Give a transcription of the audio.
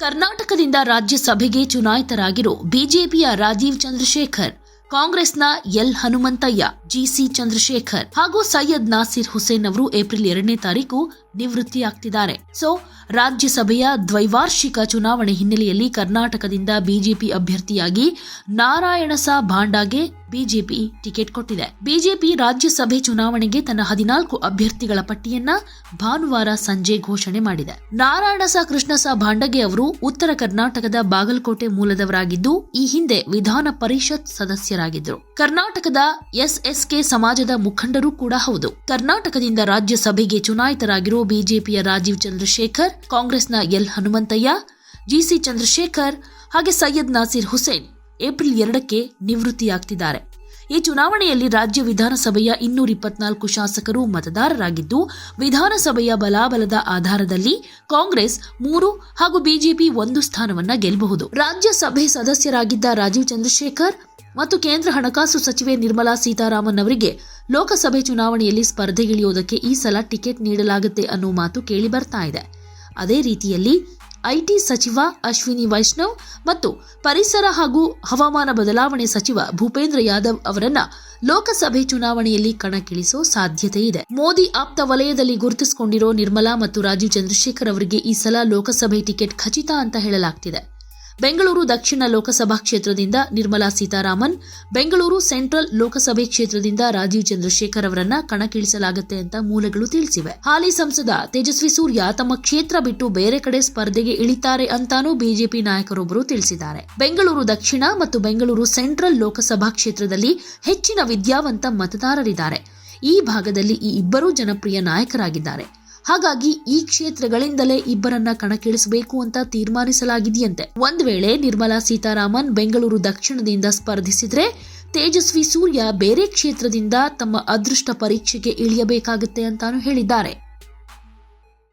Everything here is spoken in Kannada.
ಕರ್ನಾಟಕದಿಂದ ರಾಜ್ಯಸಭೆಗೆ ಚುನಾಯಿತರಾಗಿರೋ ಬಿಜೆಪಿಯ ರಾಜೀವ್ ಚಂದ್ರಶೇಖರ್, ಕಾಂಗ್ರೆಸ್ನ ಎಲ್ ಹನುಮಂತಯ್ಯ ಜಿಸಿ ಚಂದ್ರಶೇಖರ್ ಹಾಗೂ ಸೈಯದ್ ನಾಸಿರ್ ಹುಸೇನ್ ಅವರು ಏಪ್ರಿಲ್ ಎರಡನೇ ತಾರೀಕು ನಿವೃತ್ತಿಯಾಗ್ತಿದ್ದಾರೆ. ಸೊ, ರಾಜ್ಯಸಭೆಯ ದ್ವೈವಾರ್ಷಿಕ ಚುನಾವಣೆ ಹಿನ್ನೆಲೆಯಲ್ಲಿ ಕರ್ನಾಟಕದಿಂದ ಬಿಜೆಪಿ ಅಭ್ಯರ್ಥಿಯಾಗಿ ನಾರಾಯಣಸ ಭಾಂಡಾಗೆ ಬಿಜೆಪಿ ಟಿಕೆಟ್ ಕೊಟ್ಟಿದೆ. ಬಿಜೆಪಿ ರಾಜ್ಯಸಭೆ ಚುನಾವಣೆಗೆ ತನ್ನ ಹದಿನಾಲ್ಕು ಅಭ್ಯರ್ಥಿಗಳ ಪಟ್ಟಿಯನ್ನ ಭಾನುವಾರ ಸಂಜೆ ಘೋಷಣೆ ಮಾಡಿದೆ. ನಾರಾಯಣಸ, ಕೃಷ್ಣಸ ಭಾಂಡಗೆ ಅವರು ಉತ್ತರ ಕರ್ನಾಟಕದ ಬಾಗಲಕೋಟೆ ಮೂಲದವರಾಗಿದ್ದು, ಈ ಹಿಂದೆ ವಿಧಾನ ಪರಿಷತ್ ಸದಸ್ಯರಾಗಿದ್ದರು. ಕರ್ನಾಟಕದ ಎಸ್ಎಸ್ಕೆ ಸಮಾಜದ ಮುಖಂಡರು ಕೂಡ ಹೌದು. ಕರ್ನಾಟಕದಿಂದ ರಾಜ್ಯಸಭೆಗೆ ಚುನಾಯಿತರಾಗಿರೋ ಬಿಜೆಪಿಯ ರಾಜೀವ್ ಚಂದ್ರಶೇಖರ್, ಕಾಂಗ್ರೆಸ್ನ ಎಲ್ ಹನುಮಂತಯ್ಯ ಜಿಸಿ ಚಂದ್ರಶೇಖರ್ ಹಾಗೆ ಸೈಯದ್ ನಾಸೀರ್ ಹುಸೇನ್ ಏಪ್ರಿಲ್ ಎರಡಕ್ಕೆ ನಿವೃತ್ತಿಯಾಗ್ತಿದ್ದಾರೆ. ಈ ಚುನಾವಣೆಯಲ್ಲಿ ರಾಜ್ಯ ವಿಧಾನಸಭೆಯ ಇನ್ನೂರ ಇಪ್ಪತ್ನಾಲ್ಕು ಶಾಸಕರು ಮತದಾರರಾಗಿದ್ದು, ವಿಧಾನಸಭೆಯ ಬಲಾಬಲದ ಆಧಾರದಲ್ಲಿ ಕಾಂಗ್ರೆಸ್ ಮೂರು ಹಾಗೂ ಬಿಜೆಪಿ ಒಂದು ಸ್ಥಾನವನ್ನ ಗೆಲ್ಲಬಹುದು. ರಾಜ್ಯಸಭೆ ಸದಸ್ಯರಾಗಿದ್ದ ರಾಜೀವ್ ಚಂದ್ರಶೇಖರ್ ಮತ್ತು ಕೇಂದ್ರ ಹಣಕಾಸು ಸಚಿವೆ ನಿರ್ಮಲಾ ಸೀತಾರಾಮನ್ ಅವರಿಗೆ ಲೋಕಸಭೆ ಚುನಾವಣೆಯಲ್ಲಿ ಸ್ಪರ್ಧೆಗಿಳಿಯೋದಕ್ಕೆ ಈ ಸಲ ಟಿಕೆಟ್ ನೀಡಲಾಗುತ್ತೆ ಅನ್ನೋ ಮಾತು ಕೇಳಿ ಬರ್ತಾ ಇದೆ. ಅದೇ ರೀತಿಯಲ್ಲಿ ಐಟಿ ಸಚಿವ ಅಶ್ವಿನಿ ವೈಷ್ಣವ್ ಮತ್ತು ಪರಿಸರ ಹಾಗೂ ಹವಾಮಾನ ಬದಲಾವಣೆ ಸಚಿವ ಭೂಪೇಂದ್ರ ಯಾದವ್ ಅವರನ್ನ ಲೋಕಸಭೆ ಚುನಾವಣೆಯಲ್ಲಿ ಕಣಕ್ಕಿಳಿಸೋ ಸಾಧ್ಯತೆ ಇದೆ. ಮೋದಿ ಆಪ್ತ ವಲಯದಲ್ಲಿ ಗುರುತಿಸಿಕೊಂಡಿರೋ ನಿರ್ಮಲಾ ಮತ್ತು ರಾಜೀವ್ ಚಂದ್ರಶೇಖರ್ ಅವರಿಗೆ ಈ ಸಲ ಲೋಕಸಭೆ ಟಿಕೆಟ್ ಖಚಿತ ಅಂತ ಹೇಳಲಾಗ್ತಿದೆ. ಬೆಂಗಳೂರು ದಕ್ಷಿಣ ಲೋಕಸಭಾ ಕ್ಷೇತ್ರದಿಂದ ನಿರ್ಮಲಾ ಸೀತಾರಾಮನ್, ಬೆಂಗಳೂರು ಸೆಂಟ್ರಲ್ ಲೋಕಸಭೆ ಕ್ಷೇತ್ರದಿಂದ ರಾಜೀವ್ ಚಂದ್ರಶೇಖರ್ ಅವರನ್ನ ಕಣಕ್ಕಿಳಿಸಲಾಗುತ್ತೆ ಅಂತ ಮೂಲಗಳು ತಿಳಿಸಿವೆ. ಹಾಲಿ ಸಂಸದ ತೇಜಸ್ವಿ ಸೂರ್ಯ ತಮ್ಮ ಕ್ಷೇತ್ರ ಬಿಟ್ಟು ಬೇರೆ ಕಡೆ ಸ್ಪರ್ಧೆಗೆ ಇಳಿತಾರೆ ಅಂತಾನೂ ಬಿಜೆಪಿ ನಾಯಕರೊಬ್ಬರು ತಿಳಿಸಿದ್ದಾರೆ. ಬೆಂಗಳೂರು ದಕ್ಷಿಣ ಮತ್ತು ಬೆಂಗಳೂರು ಸೆಂಟ್ರಲ್ ಲೋಕಸಭಾ ಕ್ಷೇತ್ರದಲ್ಲಿ ಹೆಚ್ಚಿನ ವಿದ್ಯಾವಂತ ಮತದಾರರಿದ್ದಾರೆ. ಈ ಭಾಗದಲ್ಲಿ ಈ ಇಬ್ಬರೂ ಜನಪ್ರಿಯ ನಾಯಕರಾಗಿದ್ದಾರೆ. ಹಾಗಾಗಿ ಈ ಕ್ಷೇತ್ರಗಳಿಂದಲೇ ಇಬ್ಬರನ್ನ ಕಣಕ್ಕಿಳಿಸಬೇಕು ಅಂತ ತೀರ್ಮಾನಿಸಲಾಗಿದೆಯಂತೆ. ಒಂದ್ ವೇಳೆ ನಿರ್ಮಲಾ ಸೀತಾರಾಮನ್ ಬೆಂಗಳೂರು ದಕ್ಷಿಣದಿಂದ ಸ್ಪರ್ಧಿಸಿದ್ರೆ ತೇಜಸ್ವಿ ಸೂರ್ಯ ಬೇರೆ ಕ್ಷೇತ್ರದಿಂದ ತಮ್ಮ ಅದೃಷ್ಟ ಪರೀಕ್ಷೆಗೆ ಇಳಿಯಬೇಕಾಗುತ್ತೆ ಅಂತಾನು ಹೇಳಿದ್ದಾರೆ.